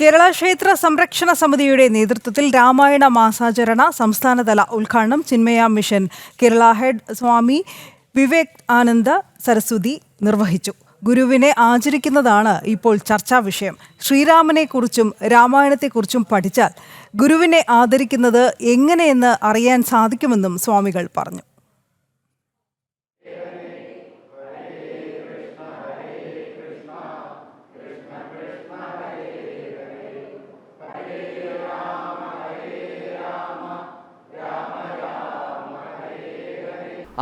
കേരള ക്ഷേത്ര സംരക്ഷണ സമിതിയുടെ നേതൃത്വത്തിൽ രാമായണ മാസാചരണ സംസ്ഥാനതല ഉദ്ഘാടനം Chinmaya mission Kerala head Swami Vivekananda Saraswati നിർവഹിച്ചു. ഗുരുവിനെ ആചരിക്കുന്നതാണ് ഇപ്പോൾ ചർച്ചാ വിഷയം. ശ്രീരാമനെക്കുറിച്ചും രാമായണത്തെക്കുറിച്ചും പഠിച്ചാൽ ഗുരുവിനെ ആദരിക്കുന്നത് എങ്ങനെയെന്ന് അറിയാൻ സാധിക്കുമെന്നും സ്വാമികൾ പറഞ്ഞു.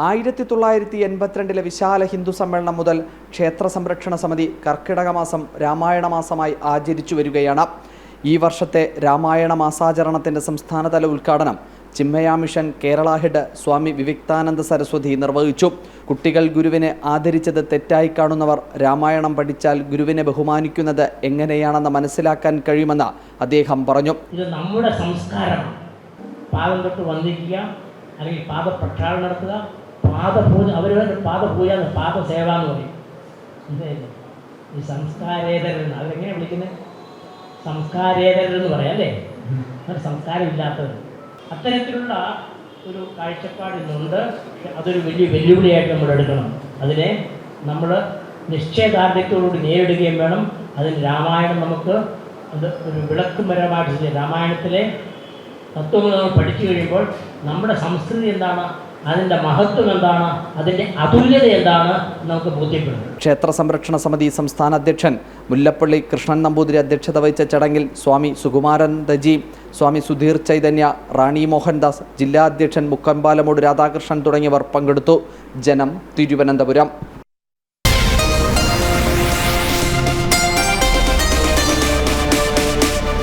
ആയിരത്തി തൊള്ളായിരത്തി എൺപത്തിരണ്ടിലെ വിശാല ഹിന്ദു സമ്മേളനം മുതൽ ക്ഷേത്ര സംരക്ഷണ സമിതി കർക്കിടക മാസം രാമായണ മാസമായി ആചരിച്ചു വരികയാണ്. ഈ വർഷത്തെ രാമായണ മാസാചരണത്തിന്റെ സംസ്ഥാനതല ഉദ്ഘാടനം ചിന്മയ മിഷൻ കേരള ഹെഡ് സ്വാമി വിവിക്താനന്ദ സരസ്വതി നിർവഹിച്ചു. കുട്ടികൾ ഗുരുവിനെ ആദരിച്ചത് തെറ്റായി കാണുന്നവർ രാമായണം പഠിച്ചാൽ ഗുരുവിനെ ബഹുമാനിക്കുന്നത് എങ്ങനെയാണെന്ന് മനസ്സിലാക്കാൻ കഴിയുമെന്ന് അദ്ദേഹം പറഞ്ഞു. ഇത് നമ്മുടെ സംസ്കാരം. പാദം തൊട്ട് വന്ദിക്കുക അല്ലെങ്കിൽ പാദപ്രക്ഷാളനം നടത്തുക പാദപൂജ അവരുടെ പാദപൂജ പാദസേവ എന്ന് പറയും. ഈ സംസ്കാരേതരൻ അവരെങ്ങനെ വിളിക്കുന്നത് സംസ്കാരേതരൻ എന്ന് പറയാം അല്ലേ? അവർ സംസ്കാരമില്ലാത്തവർ അത്തരത്തിലുള്ള ഒരു കാഴ്ചപ്പാട് ഇന്നുണ്ട് അതൊരു വലിയ വെല്ലുവിളിയായിട്ട് നമ്മൾ എടുക്കണം. അതിനെ നമ്മൾ നിശ്ചയദാർഢ്യത്തോടുകൂടി നേരിടുകയും വേണം. അതിന് രാമായണം നമുക്ക് അത് ഒരു വിളക്കുമരമായിട്ട് രാമായണത്തിലെ തത്വങ്ങൾ നമ്മൾ പഠിച്ചു കഴിയുമ്പോൾ നമ്മുടെ സംസ്കൃതി എന്താണ്? അതിന്റെ മഹത്വം എന്താണ്? അതിന്റെ അതുല്യത എന്താണ്? നമുക്ക് ബോധ്യപ്പെടുന്നത് ക്ഷേത്ര സംരക്ഷണ സമിതി സംസ്ഥാന അധ്യക്ഷൻ മുല്ലപ്പള്ളി കൃഷ്ണൻ നമ്പൂതിരി അധ്യക്ഷത വഹിച്ച ചടങ്ങിൽ സ്വാമി സുകുമാരൻ ദജി സ്വാമി സുധീർ ചൈതന്യ റാണി മോഹൻദാസ് ജില്ലാ അധ്യക്ഷൻ മുക്കമ്പാലമൂട് രാധാകൃഷ്ണൻ തുടങ്ങിയവർ പങ്കെടുത്തു. ജനം തിരുവനന്തപുരം.